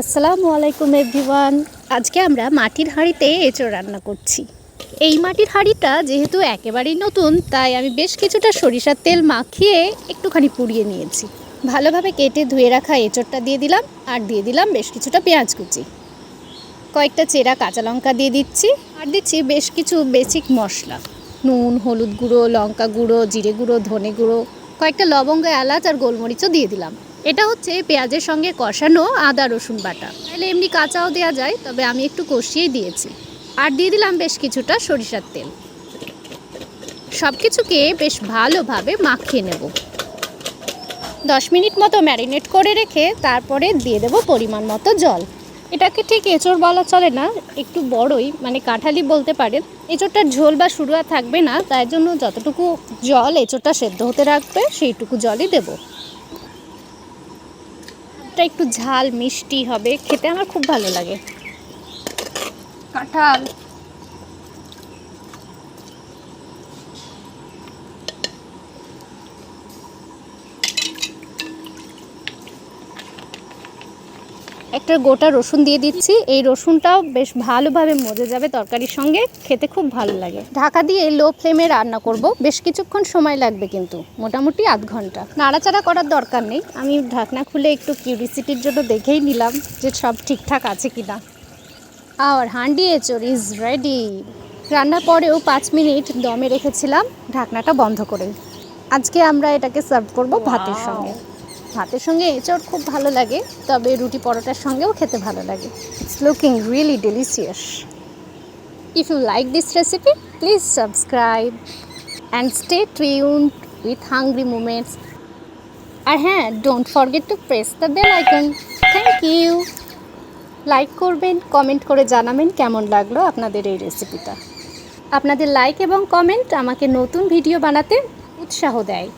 আসসালামু আলাইকুম এভরিওয়ান। আজকে আমরা মাটির হাঁড়িতে এঁচড় রান্না করছি। এই মাটির হাঁড়িটা যেহেতু একেবারেই নতুন, তাই আমি বেশ কিছুটা সরিষার তেল মাখিয়ে একটুখানি পুড়িয়ে নিয়েছি। ভালোভাবে কেটে ধুয়ে রাখা এঁচড়টা দিয়ে দিলাম, আর দিয়ে দিলাম বেশ কিছুটা পেঁয়াজ কুচি। কয়েকটা চেরা কাঁচা লঙ্কা দিয়ে দিচ্ছি, আর দিচ্ছি বেশ কিছু বেসিক মশলা। নুন, হলুদ গুঁড়ো, লঙ্কা গুঁড়ো, জিরে গুঁড়ো, ধনে গুঁড়ো, কয়েকটা লবঙ্গ, এলাচ, আর গোলমরিচও দিয়ে দিলাম। এটা হচ্ছে পেঁয়াজের সঙ্গে কষানো আদা, রসুন বাটা। তাহলে এমনি কাঁচাও দেওয়া যায়, তবে আমি একটু কষিয়েই দিয়েছি। আর দিয়ে দিলাম বেশ কিছুটা সরিষার তেল। সব কিছুকে বেশ ভালোভাবে মাখিয়ে নেব। দশ মিনিট মতো ম্যারিনেট করে রেখে তারপরে দিয়ে দেবো পরিমাণ মতো জল। এটাকে ঠিক এঁচড় বলা চলে না, একটু বড়ই মানে কাঁঠালি বলতে পারেন। এঁচড়টার ঝোল বা শুরুয়া থাকবে না, তাই জন্য যতটুকু জল এঁচড়টা সেদ্ধ হতে রাখবে, সেইটুকু জলই দেবো। এটা একটু ঝাল মিষ্টি হবে খেতে আমার খুব ভালো লাগে। কাঁঠাল। একটা গোটা রসুন দিয়ে দিচ্ছি। এই রসুনটাও বেশ ভালোভাবে মজে যাবে তরকারির সঙ্গে। খেতে খুব ভালো লাগে। ঢাকা দিয়ে লো ফ্লেমে রান্না করব। বেশ কিছুক্ষণ সময় লাগবে কিন্তু মোটামুটি আধ ঘণ্টা। নাড়াচাড়া করার দরকার নেই। আমি ঢাকনা খুলে একটু কিউরিসিটির জন্য দেখেই নিলাম যে সব ঠিকঠাক আছে কি না আর হান্ডি এঁচড় ইজ রেডি রান্নার পরেও পাঁচ মিনিট দমে রেখেছিলাম। ঢাকনাটা বন্ধ করে আজকে আমরা এটাকে সার্ভ করব ভাতের সঙ্গে। ভাতের সঙ্গে এঁচড় খুব ভালো লাগে, তবে রুটি পরোটার সঙ্গেও খেতে ভালো লাগে। It's looking really delicious if you like this recipe please subscribe and stay tuned with hungry moments আর হ্যাঁ don't forget to press the bell icon thank you like করবেন কমেন্ট করে জানাবেন কেমন লাগল আপনাদের এই রেসিপিটা আপনাদের লাইক এবং কমেন্ট আমাকে নতুন ভিডিও বানাতে উৎসাহ দেয়।